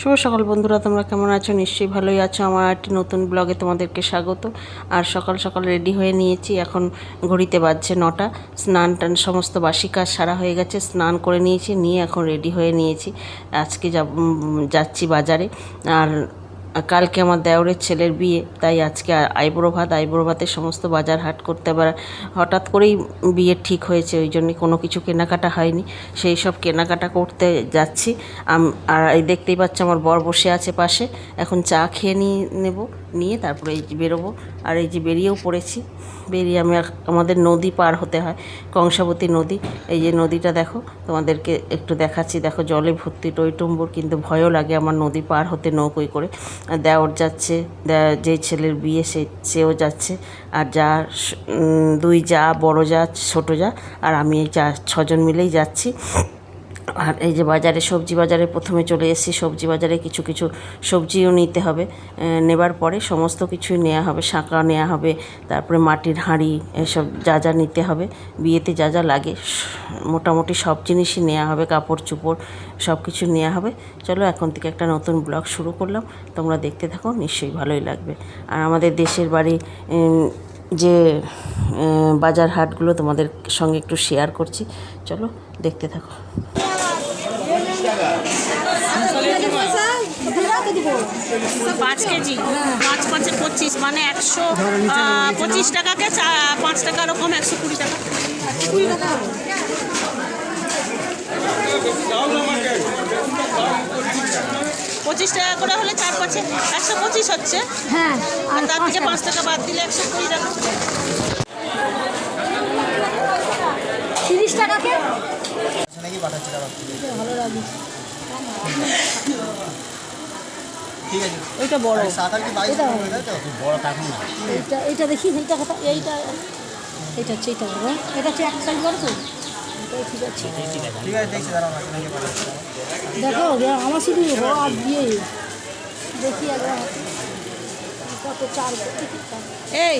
শুভ সকাল বন্ধুরা, তোমরা কেমন আছো? নিশ্চয়ই ভালোই আছো। আমার একটি নতুন ব্লগে তোমাদেরকে স্বাগত। আর সকাল সকাল রেডি হয়ে নিয়েছি। এখন ঘড়িতে বাজছে নটা। স্নান টান সমস্ত বাসি কাজ সারা হয়ে গেছে। স্নান করে নিয়েছি, নিয়ে এখন রেডি হয়ে নিয়েছি। আজকে যাচ্ছি বাজারে। আর কালকে আমার দেওরের ছেলের বিয়ে, তাই আজকে আইবুড়ো ভাত, আইবুড়ো ভাতের সমস্ত বাজার হাট করতে পারা হঠাৎ করেই বিয়ে ঠিক হয়েছে, ওই জন্য কোনো কিছু কেনাকাটা হয়নি। সেই সব কেনাকাটা করতে যাচ্ছি। আর এই দেখতেই পাচ্ছি আমার বর বসে আছে পাশে। এখন চা খেয়ে নিয়ে নেব, নিয়ে তারপরে এই যে বেরোবো। আর এই যে বেরিয়েও পড়েছি। বেরিয়ে আমি আমাদের নদী পার হতে হয়, কংসাবতী নদী। এই যে নদীটা দেখো, তোমাদেরকে একটু দেখাচ্ছি। দেখো, জলে ভর্তি টইটুম্বুর কিন্তু ভয়ও লাগে আমার নদী পার হতে নৌকোয় করে। দেওর যাচ্ছে যে ছেলের বিয়ে সে সেও যাচ্ছে। আর যা দুই যা, বড় যা, ছোট যা, আর আমি এই যা ছজন মিলেই যাচ্ছি। আর এই যে বাজারে, সবজি বাজারে প্রথমে চলে এসেছি। সবজি বাজারে কিছু কিছু সবজিও নিতে হবে। নেবার পরে সমস্ত কিছুই নেওয়া হবে। শাঁকা নেওয়া হবে, তারপরে মাটির হাঁড়ি, এসব যা যা নিতে হবে। বিয়েতে যা যা লাগে মোটামুটি সব জিনিসই নেওয়া হবে। কাপড় চোপড় সব কিছু নেওয়া হবে। চলো এখন থেকে একটা নতুন ব্লগ শুরু করলাম। তোমরা দেখতে থাকো, নিশ্চয়ই ভালোই লাগবে। আর আমাদের দেশের বাড়ি যে বাজার হাটগুলো তোমাদের সঙ্গে একটু শেয়ার করছি। চলো দেখতে থাকো। পাঁচ কেজি। পাঁচ পাঁচে পঁচিশ মানে একশো পঁচিশ টাকাকে চা- পাঁচ টাকা ওরকম একশো কুড়ি টাকা। পঁচিশ টাকা করে হলে চার পাঁচে একশো পঁচিশ হচ্ছে। হ্যাঁ আর তার থেকে পাঁচ টাকা বাদ দিলে একশো কুড়ি টাকা। তিরিশ টাকাকে? নাকি টাকা ভালো লাগে। ঠিক আছে। ওইটা বড়। এটা বড় না। এইটা এইটা দেখি এইটা কথা এইটা এইটা হচ্ছে এইটা বড়। এটা হচ্ছে এক সাইজ বড় তো? ঠিক আছে। ঠিক দেখছি। দেখো আমার শুধু আর দিয়ে দেখি একবার। কত চার এই!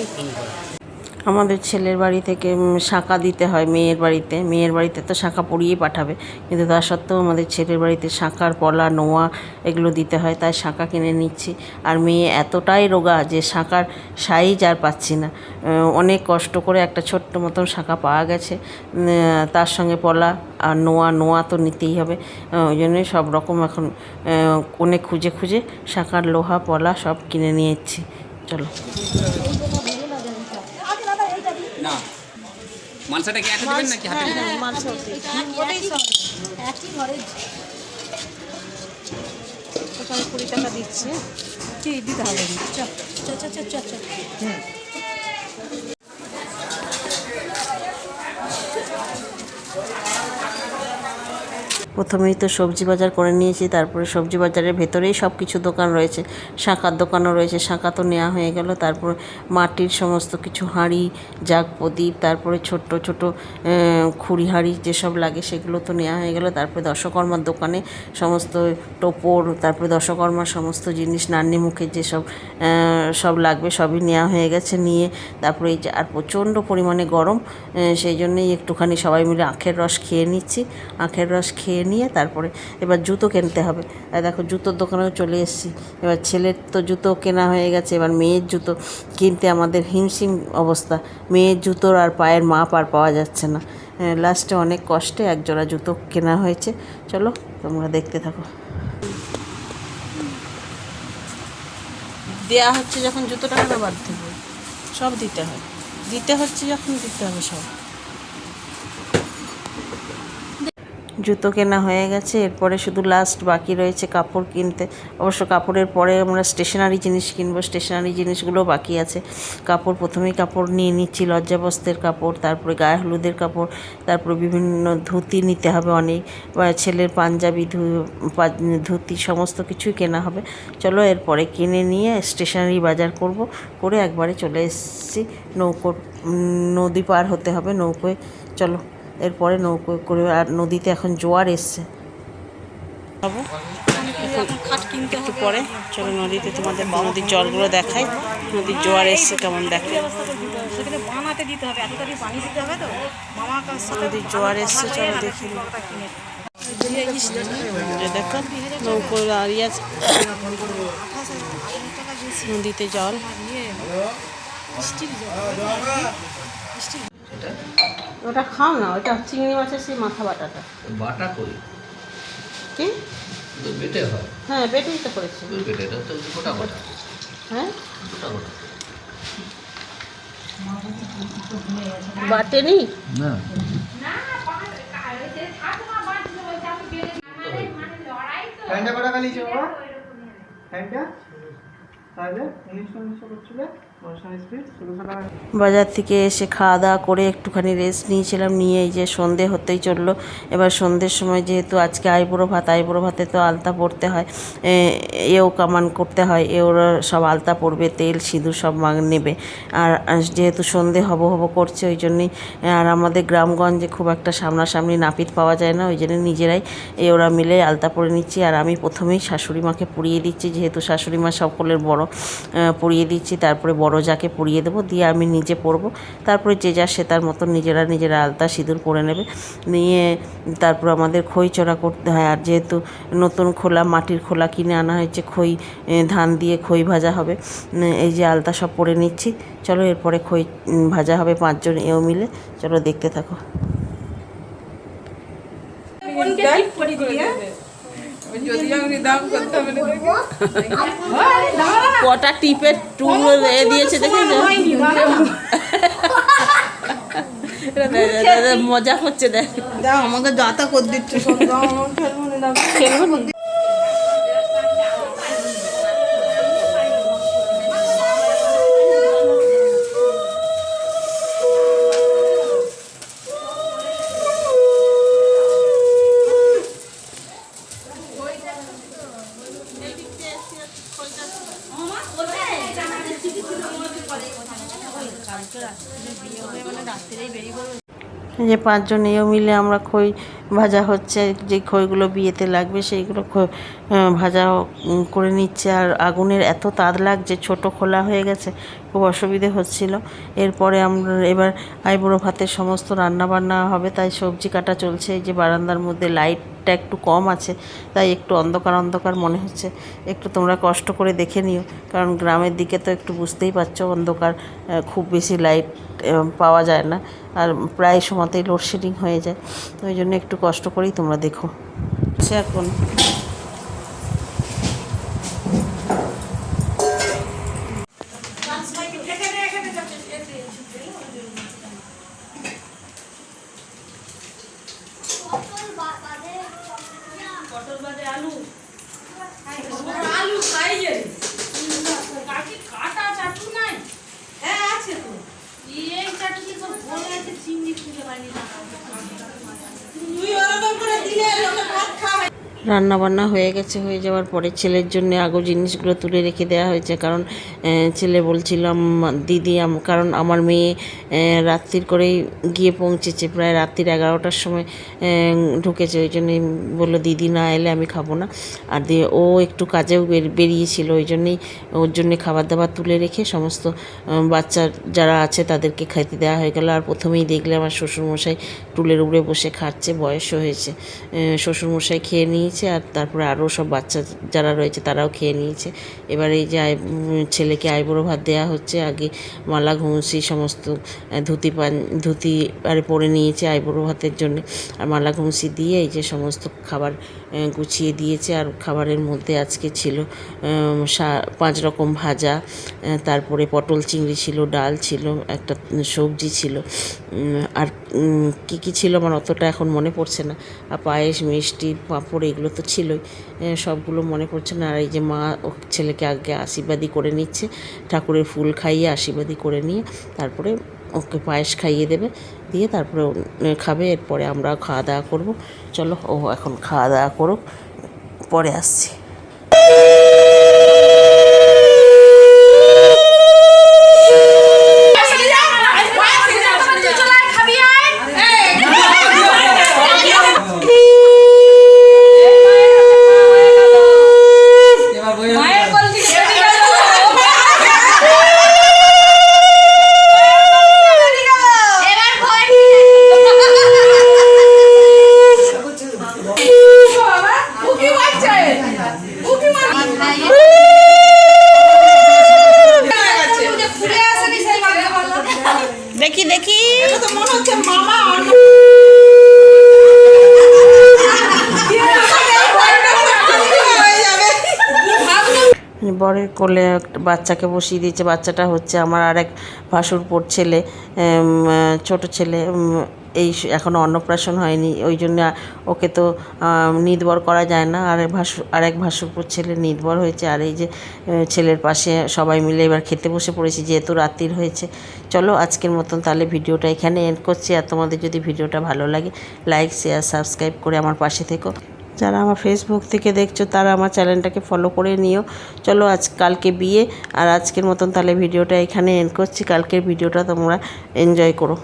আমাদের ছেলের বাড়ি থেকে শাঁখা দিতে হয় মেয়ের বাড়িতে। মেয়ের বাড়িতে তো শাঁখা পরিয়ে পাঠাবে। কিন্তু তা সত্ত্বেও আমাদের ছেলের বাড়িতে শাঁখার পলা, নোয়া এগুলো দিতে হয়, তাই শাঁখা কিনে নিচ্ছি। আর মেয়ে এতটাই রোগা যে শাঁখার সাইজ আর পাচ্ছি না। অনেক কষ্ট করে একটা ছোট্ট মতন শাঁখা পাওয়া গেছে। তার সঙ্গে পলা আর নোয়া নোয়া তো নিতেই হবে। ওই জন্যই সব রকম এখন অনেক খুঁজে খুঁজে শাঁখার লোহা, পলা সব কিনে নিয়েছি চলো না মালসাটা কি হাতে দেবেন নাকি হাতে দেবেন? একই ঘরে ওখানে কুড়ি টাকা দিচ্ছে। কি দিতে হবে? চল চল চল চল চল। চ প্রথমেই তো সবজি বাজার করে নিয়েছি, তারপরে সবজি বাজারের ভেতরেই সব কিছু দোকান রয়েছে, শাঁখার দোকানও রয়েছে, শাঁখা তো নেওয়া হয়ে গেল, তারপর মাটির সমস্ত কিছু হাঁড়ি জাগ প্রদীপ তারপরে ছোট্ট ছোট খুঁড়ি হাঁড়ি যেসব লাগে সেগুলো তো নেওয়া হয়ে গেল, তারপরে দশকর্মার দোকানে সমস্ত টোপর, তারপরে দশকর্মার সমস্ত জিনিস, নান্নি মুখের যেসব সব লাগবে সবই নেওয়া হয়ে গেছে নিয়ে, তারপরে এই যে আর প্রচণ্ড পরিমাণে গরম সেই জন্যই একটুখানি সবাই মিলে আখের রস খেয়ে নিচ্ছি, আখের রস খেয়ে নিয়ে তারপরে এবার জুতো কিনতে হবে। আর দেখো জুতোর দোকানেও চলে এসেছি। এবার ছেলের তো জুতো কেনা হয়ে গেছে, এবার মেয়ের জুতো কিনতে আমাদের হিমশিম অবস্থা। মেয়ের জুতোর আর পায়ের মাপ আর পাওয়া যাচ্ছে না। লাস্টে অনেক কষ্টে এক জোড়া জুতো কেনা হয়েছে। চলো তোমরা দেখতে থাকো। দেয়া হচ্ছে যখন জুতোটা বাদ দেবো। সব দিতে হয়। দিতে হচ্ছে যখন দিতে হবে সব। জুতো কেনা হয়ে গেছে, এরপরে শুধু লাস্ট বাকি রয়েছে কাপড় কিনতে। অবশ্য কাপড়ের পরে আমরা স্টেশনারি জিনিস কিনবো স্টেশনারি জিনিসগুলো বাকি আছে। কাপড় প্রথমেই কাপড় নিয়ে নিচ্ছি লজ্জাবস্ত্রের কাপড়, তারপরে গায়ে হলুদের কাপড়, তারপরে বিভিন্ন ধুতি নিতে হবে অনেক। ছেলের পাঞ্জাবি ধুতি, সমস্ত কিছুই কেনা হবে। চলো এরপরে কিনে নিয়ে স্টেশনারি বাজার করব, করে একবারে চলে এসেছি। নৌকো নদী পার হতে হবে নৌকোয়। চলো। এরপরে নৌকো করে আর নদীতে এখন জোয়ার এসছে। একটু পরে চলো নদীতে তোমাদের নদীর জলগুলো দেখাই। নদীর জোয়ার এসছে কেমন দেখে? নদীর জোয়ার এসছে, চলো দেখি। দেখো, নৌকো দাঁড়িয়ে আছে। নদীতে জল। ওটা খাও না ওটা চিংড়ি মাছের সেই মাথা বাটাটা। বাটা করি। কি? বেটে হয়। হ্যাঁ বেটেই তো করেছি। বেটে তো গোটা গোটা। হ্যাঁ? গোটা গোটা। বাটেনি? না। ফ্যানটা কটা খালি ফ্যানটা বাজার থেকে এসে খাওয়া দাওয়া করে একটুখানি রেস্ট নিয়েছিলাম, নিয়ে এই যে সন্ধে হতেই চলল। এবার সন্ধ্যের সময় যেহেতু আজকে আইবুড়ো ভাত, আইবুড়ো ভাতে তো আলতা পড়তে হয় এও কামান করতে হয় এ ওরা সব আলতা পড়বে, তেল, সিঁদুর সব মাগ নেবে। আর আর যেহেতু সন্ধে হব হব করছে, ওই জন্যই, আর আমাদের গ্রামগঞ্জে খুব একটা সামনাসামনি নাপিত পাওয়া যায় না, ওই জন্য নিজেরাই এ, ওরা মিলে আলতা পরে নিচ্ছি। আর আমি প্রথমেই শাশুড়ি মাকে পুড়িয়ে দিচ্ছি, যেহেতু শাশুড়ি মা সকলের বড় আহ, পরিয়ে দিচ্ছি তারপরে বড় যাকে পরিয়ে দেবো দিয়ে আমি নিজে পরবো। তারপরে যে যা সে তার মতন নিজেরা নিজেরা আলতা সিঁদুর পরে নেবে। নিয়ে তারপর আমাদের খই চড়া করতে হয়। আর যেহেতু নতুন খোলা মাটির খোলা কিনে আনা হয়েছে খই ধান দিয়ে খই ভাজা হবে। এই যে আলতা সব পরে নিচ্ছি। চলো এরপরে খই ভাজা হবে পাঁচজন এও মিলে। চলো দেখতে থাকো। কটা টিপের টুল এ দিয়েছে দেখে মজা হচ্ছে দেখ। আমাকে যাতা করে দিচ্ছে সব দাও আমার খেলব না। যে পাঁচজন এও মিলে আমরা খই ভাজা হচ্ছে, যে খইগুলো বিয়েতে লাগবে সেইগুলো ভাজা করে নিচ্ছে। আর আগুনের এত তাদ লাগছে, ছোট খোলা হয়ে গেছে, খুব অসুবিধে হচ্ছিল। এরপরে আমরা, এবার আইবুড়ো ভাতের সমস্ত রান্না বান্না হবে, তাই সবজি কাটা চলছে। এই যে বারান্দার মধ্যে লাইটটা একটু কম আছে তাই একটু অন্ধকার অন্ধকার মনে হচ্ছে একটু তোমরা কষ্ট করে দেখে নিও কারণ গ্রামের দিকে তো একটু বুঝতেই পারছ অন্ধকার খুব বেশি লাইট পাওয়া যায় না আর প্রায় সময়তেই লোডশেডিং হয়ে যায় ওই জন্য একটু কষ্ট করেই তোমরা দেখো সে এখন রান্না বান্না হয়ে গেছে, হয়ে যাওয়ার পরে ছেলের জন্য আগো জিনিসগুলো তুলে রেখে দেওয়া হয়েছে। কারণ ছেলে বলছিলাম দিদি কারণ আমার মেয়ে রাত্রির করেই গিয়ে পৌঁছেছে। প্রায় রাত্রির এগারোটার সময় ঢুকেছে। ওই জন্যই বলল, দিদি না এলে আমি খাব না। আর দিয়ে ও একটু কাজেও বেরিয়েছিল। ওই জন্যই ওর জন্যে খাবার দাবার তুলে রেখে সমস্ত বাচ্চা যারা আছে তাদেরকে খাইতে দেওয়া হয়ে গেল। আর প্রথমেই দেখলে আমার শ্বশুরমশাই টুলের উপরে বসে খাচ্ছে, বয়সও হয়েছে। শ্বশুরমশাই খেয়ে নিয়েছে আর তারপরে আরও সব বাচ্চা যারা রয়েছে তারাও খেয়ে নিয়েছে। এবার এই যে ছেলেকে আইবুড়ো ভাত দেওয়া হচ্ছে, আগে মালা ঘুমসি সমস্ত ধুতি পান, ধুতি আরে পরে নিয়েছে আইবুড়ো ভাতের জন্য। আর মালা ঘুমসি দিয়ে এই যে সমস্ত খাবার গুছিয়ে দিয়েছে। আর খাবারের মধ্যে আজকে ছিল পাঁচ রকম ভাজা তারপরে পটল, চিংড়ি ছিল, ডাল ছিল, একটা সবজি ছিল আর কী কী ছিল আমার অতটা এখন মনে পড়ছে না। আর পায়েস, মিষ্টি, পাঁপড় এগুলো তো ছিলই। সবগুলো মনে পড়ছে না। আর এই যে মা ও ছেলেকে আগে আশীর্বাদই করে নিচ্ছে। ঠাকুরের ফুল খাইয়ে আশীর্বাদই করে নিয়ে তারপরে ওকে পায়েস খাইয়ে দেবে। দিয়ে তারপরে খাবে। এরপরে আমরা খাওয়া দাওয়া করব। চলো ও এখন খাওয়া দাওয়া করুক। পরে আসছি। বরের কোলে একটা বাচ্চাকে বসিয়ে দিয়েছে। বাচ্চাটা হচ্ছে আমার আরেক ভাসুরপুর ছেলে ছোট ছেলে এই এখনও অন্নপ্রাশন হয়নি। ওই জন্য ওকে তো নির্ভর করা যায় না। আর ভাসু আরেক ভাসুরপুর ছেলে নির্ভর হয়েছে। আর এই যে ছেলের পাশে সবাই মিলে এবার খেতে বসে পড়েছি, যেহেতু রাত্রির হয়েছে। চলো আজকের মতন তাহলে ভিডিওটা এখানে এন্ড করছি। আর তোমাদের যদি ভিডিওটা ভালো লাগে লাইক শেয়ার সাবস্ক্রাইব করে আমার পাশে থেকো। যারা আমার ফেসবুক থেকে দেখছ, তারা আমার চ্যানেলটাকে ফলো করে নিও। চলো আজ কালকে বিয়ে, আর আজকের মতন তাহলে ভিডিওটা এখানে এন্ড করছি। কালকের ভিডিওটা তোমরা এনজয় করো।